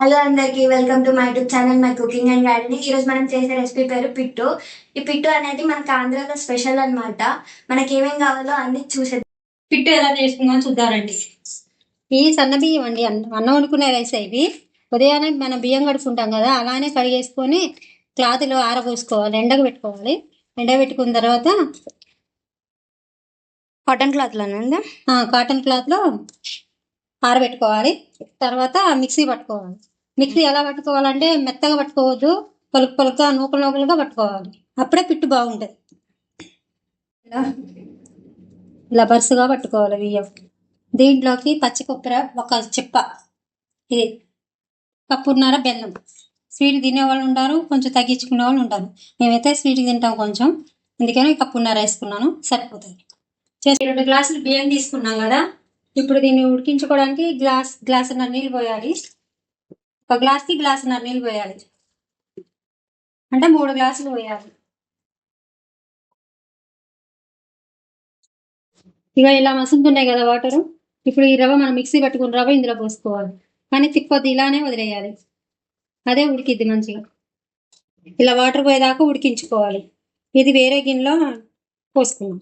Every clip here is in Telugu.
హలో అందరికి welcome to my YouTube channel my cooking and gardening ఈరోజు మనం చేసే రెసిపీ పేరు పిట్టు. ఈ పిట్టు అనేది మనకు ఆంధ్రాలో స్పెషల్ అన్నమాట. మనకి ఏమేం కావాలో అన్ని చూసే పిట్టు ఎలా చేసుకుందాం చూద్దామండి. ఈ సన్న బియ్యం అండి అన్న- వండుకునే రైస్ ఇవి ఉదయాన్నే మనం బియ్యం కడుక్కుంటాం కదా అలానే కడిగేసుకొని క్లాత్లో ఆరబోసుకోవాలి ఎండకు పెట్టుకోవాలి. ఎండ పెట్టుకున్న తర్వాత కాటన్ క్లాత్లోనండి కాటన్ క్లాత్లో ఆరబెట్టుకోవాలి. తర్వాత మిక్సీ పట్టుకోవాలి. మిక్సీ ఎలా పట్టుకోవాలంటే మెత్తగా పట్టుకోవద్దు. పలుకు పలుకుగా నూకలు నూకలుగా పట్టుకోవాలి. అప్పుడే పిట్టు బాగుంటుంది. ఇలా. ఇలా బరుసుగా పట్టుకోవాలి బియ్యం. దీంట్లోకి పచ్చి కొబ్బరి ఒక చిప్ప. ఇది కప్పున్నర బెల్లం. స్వీట్ తినే వాళ్ళు ఉంటారు కొంచెం తగ్గించుకునే వాళ్ళు ఉంటారు. మేమైతే స్వీట్ తింటాం కొంచెం. అందుకని కప్పున్నర వేసుకున్నాను. సరిపోతుంది. చేసి రెండు గ్లాసులు బియ్యం తీసుకున్నాం కదా. ఇప్పుడు దీన్ని ఉడికించుకోవడానికి గ్లాస్ గ్లాస్ నీళ్ళు పోయాలి. ఒక గ్లాస్కి గ్లాస్ నీళ్ళు పోయాలి. అంటే మూడు గ్లాసులు పోయాలి. ఇక ఇలా మసులుతున్నాయి కదా వాటర్. ఇప్పుడు ఈ రవ్వ మనం మిక్సీ పట్టుకున్న రవ్వ ఇందులో పోసుకోవాలి. కానీ తిప్పొద్దు ఇలానే వదిలేయాలి. అదే ఉడికిద్ది మంచిగా. ఇలా వాటర్ పోయేదాకా ఉడికించుకోవాలి. ఇది వేరే గిన్నెలో పోసుకున్నాం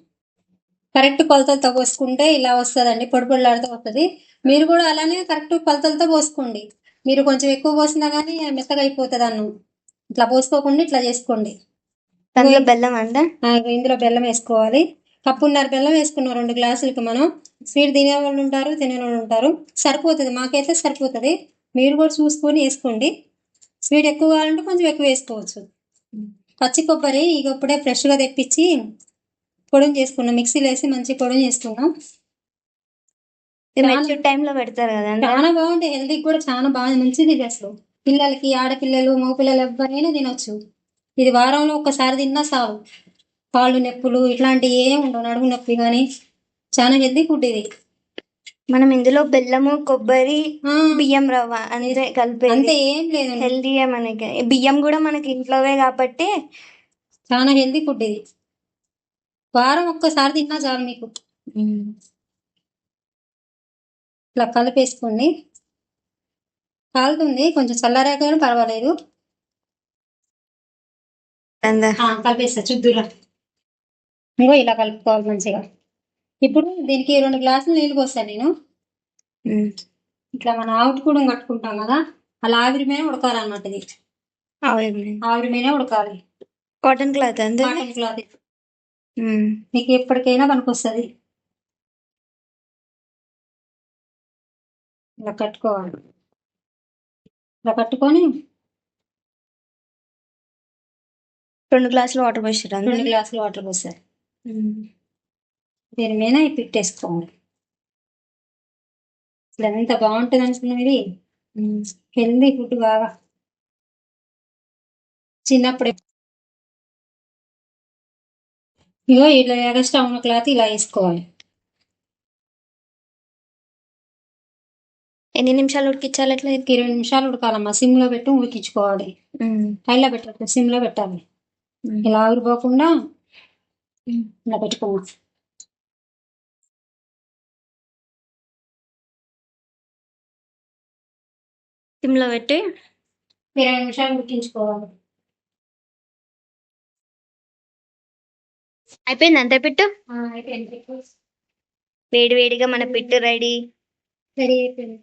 కరెక్ట్ కొలతలతో పోసుకుంటే ఇలా వస్తుందండి పొడి పొడిలాడుతూ వస్తుంది. మీరు కూడా అలానే కరెక్ట్ కొలతలతో పోసుకోండి. మీరు కొంచెం ఎక్కువ పోసినా కానీ మెత్తగా అయిపోతుంది అన్నం. ఇట్లా పోసుకోకుండా ఇట్లా చేసుకోండి. బెల్లం అంటే? ఇందులో బెల్లం వేసుకోవాలి. కప్పున్నర బెల్లం వేసుకున్నాం రెండు గ్లాసులకి మనం. స్వీట్ తినే వాళ్ళు ఉంటారు తినే వాళ్ళు ఉంటారు. సరిపోతుంది మాకైతే సరిపోతుంది. మీరు కూడా చూసుకొని వేసుకోండి. స్వీట్ ఎక్కువ కావాలంటే కొంచెం ఎక్కువ వేసుకోవచ్చు. పచ్చి కొబ్బరి ఇక ఇప్పుడే ఫ్రెష్గా తెప్పించి పొడిని చేసుకున్నాం. మిక్సీలో వేసి మంచి పొడిని చేసుకున్నాం. మెచ్యూర్ టైంలో పెడతారు కదండి చాలా బాగుంటాయి. హెల్తీకి కూడా చాలా బాగా మంచిది ఇది అసలు. పిల్లలకి ఆడపిల్లలు మగపిల్లలు ఎవరైనా తినొచ్చు. ఇది వారంలో ఒక్కసారి తిన్నా చాలు. కాళ్ళు నొప్పులు ఇట్లాంటివి ఏం ఉండవు. నడుము నొప్పి కానీ చాలా హెల్తీ ఫుడ్ ఇది. మనం ఇందులో బెల్లము కొబ్బరి బియ్యం రవ్వ అంతే కలిపి అంతే ఏం లేదు హెల్దీగా మనకి. బియ్యం కూడా మనకి ఇంట్లోవే కాబట్టి చాలా హెల్తీ ఫుడ్ ఇది. వారం ఒక్కసారి తిన్నా చాలు మీకు. ఇట్లా కలిపేసుకోండి. కాలుతుంది. కొంచెం చల్లారాక పర్వాలేదు. కలిపేస్తా చుద్దూరా ఇంకో ఇలా కలుపుకోవాలి మంచిగా. ఇప్పుడు దీనికి రెండు గ్లాసులు నీళ్ళు పోస్తాను నేను. ఇట్లా మన ఆవిరి కూడా కట్టుకుంటాం కదా అలా ఆవిరి మీద ఉడకాలన్నమాట ఇది. ఆవిరి మీద. ఉడకాలి. Cotton cloth cotton cloth. మీకు ఎప్పటికైనా పనికొస్తుంది. ఇలా కట్టుకోవాలి. ఇలా కట్టుకొని రెండు గ్లాసులు వాటర్ పోసారు రెండు గ్లాసులు వాటర్ పోస్తారు ఉమ్. దీని మీద పెట్టేసుకోవాలి. అసలు ఎంత బాగుంటుంది అనుకున్నాం ఇది. హెల్దీ ఫుడ్ బాగా. చిన్నప్పుడే ఇగో ఇలా ఎగస్ట్రా ఉన్న క్లాత్ ఇలా వేసుకోవాలి. ఎన్ని నిమిషాలు ఉడికించాలి అట్లా? ఒక ఇరవై నిమిషాలు ఉడకాలమ్మా. సిమ్లో పెట్టి ఉడికించుకోవాలి. హైలో పెట్టాలి సిమ్లో పెట్టాలి. ఇలా ఆవిరిపోకుండా. ఇలా పెట్టుకోవాలి. సిమ్లో పెట్టి? ఇరవై నిమిషాలు ఉడికించుకోవాలి. అయిపోయింది అంతే పిట్టు? వేడి వేడిగా మన పిట్టు రెడీ. రెడీ అయిపోయింది.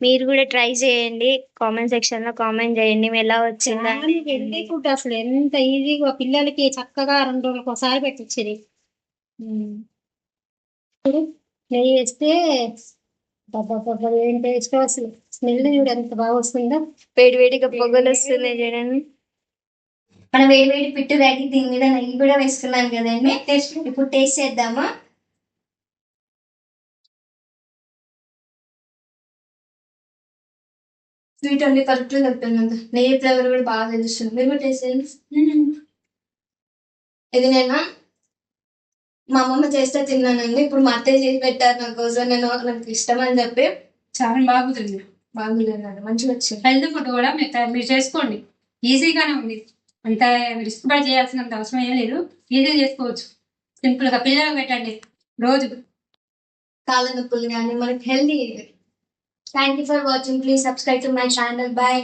మీరు కూడా ట్రై చేయండి. కామెంట్ సెక్షన్లో కామెంట్ చేయండి. ఎలా వచ్చిందా హెల్దీ ఫుడ్ అసలు. ఎంత ఈజీగా పిల్లలకి చక్కగా రెండు రోజులకు ఒకసారి పెట్టించేది నెయ్యి వేస్తే డబ్బా డబ్బా ఏం టేస్ట్ అసలు. స్మెల్ చూడు ఎంత బాగా వస్తుందో. వేడి వేడిగా పొగలు వస్తున్నాయి చూడండి. మన వేడి వేడి పిట్టు రెడీ దీని మీద నెయ్యి కూడా వేసుకున్నాను కదండి. టేస్ట్ ఇప్పుడు టేస్ట్ చేద్దామా? స్వీట్ అన్ని కరెక్ట్ చెప్తాను నెయ్యి ఫ్లేవర్ కూడా బాగా తెలుస్తుంది. మీరు కూడా టేస్ట్ చేయండి. ఇది నేను? మా అమ్మమ్మ చేస్తే తిన్నానండి. ఇప్పుడు మా అత్తయ్య చేసి పెట్టారు నా కోసం నేను నాకు ఇష్టం అని చెప్పి. చాలా బాగుంటుంది బాగుంది మంచిగా వచ్చింది. హెల్తీ ఫుడ్ కూడా మీరు మీరు చేసుకోండి. ఈజీగానే ఉంది. అంత రిస్క్ పడి చేయాల్సినంత అవసరం ఏం లేదు. ఈజీగా చేసుకోవచ్చు. సింపుల్గా పిల్లలకు పెట్టండి. రోజు కాళ్ళ నొప్పులు కానీ మనకి healthy thank you for watching please subscribe to my channel bye